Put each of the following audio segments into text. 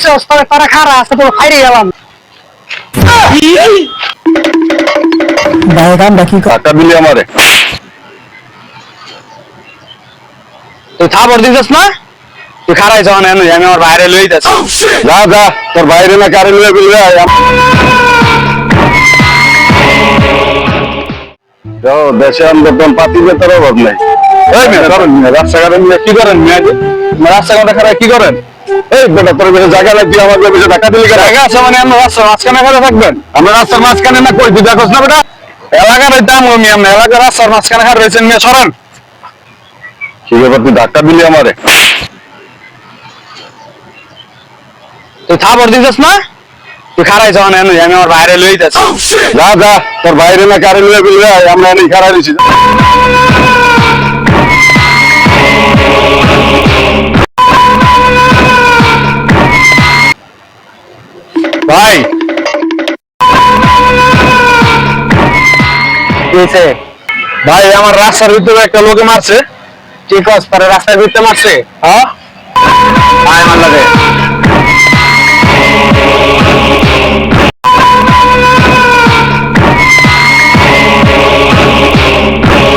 আইসস তারা খারা আছে তো ফাইরে গেলাম। ভাই দিলি আমারে। তুই থাপর দিছিস না? তুই খারাই যখন এনে আমি আমার বাইরে লই যাচ্ছি। যা যা তোর বাইরে না কারে লয়ে বলবে যাও দেশে আমরা তোর পাতি বেতার অভাব নাই। এই মেয়ে করেন রাস্তাঘাটে কি করেন মেয়ে? রাস্তাঘাটে খারাপ কি করেন? এই বেটা তোর বেশি জায়গা লাগবে আমার বেশি টাকা দিলি জায়গা আছে মানে আমরা রাস্তার মাঝখানে থাকবেন। আমরা রাস্তার মাঝখানে না কই? তুই দেখোস না বেটা? এলাকার দাম আমি আপনি এলাকার রাস্তার মাঝখানে রয়েছেন মেয়ে সরান। কি ব্যাপার তুই ধাক্কা দিলি আমারে? তুই দিছিস না? তুই খারাই যখন এনে আমি আমার বাইরে লই যাচ্ছি যা যা তোর বাইরে না কারে লয়ে আমরা এনে খারাপ দিছি। হয়েছে ভাই আমার রাস্তার ভিতরে একটা লোকে মারছে। ঠিক আছে পরে রাস্তার ভিতরে মারছে? হ্যাঁ? আয় মারলা রে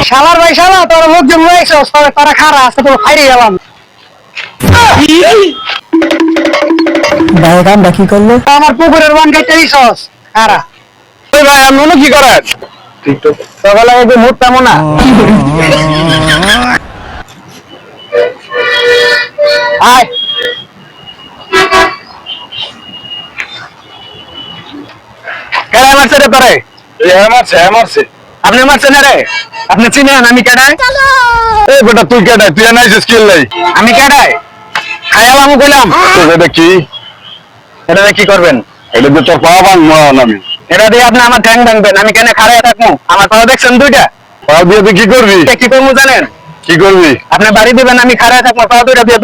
শালার ভাই শালা তোর লোকজন রয়েছস তবে তারা খারা আছে তো ফাইরে গেলাম। ভাই কামটা কি করল? আমার পুকুরের বান কেটে দিছস খারা। ওই ভাই অন্য কি সকালে মুড তেমন না। আয়। কেডাই মারছে রে তোরে? হ্যাঁ মারছে হ্যাঁ মারছে। আপনি মারছেন না রে? আপনি চিনেন আমি কেডাই এই বেটা তুই লাই আমি কেডাই খাইলাম কইলাম। তোর এটা কি এটা কি করবেন? এটা তোর পা ভাঙ আমি। এটা দিয়ে আপনি আমার ঠ্যাং ভাঙবেন আমি কেন খাড়ায় থাকব? আমার পা দেখছেন দুইটা? পা দিয়ে তুই কি করবি? কি করব জানেন? কি করবি? আপনি বাড়ি দিবেন আমি খাড়ায় থাকব পা দুইটা দিয়ে?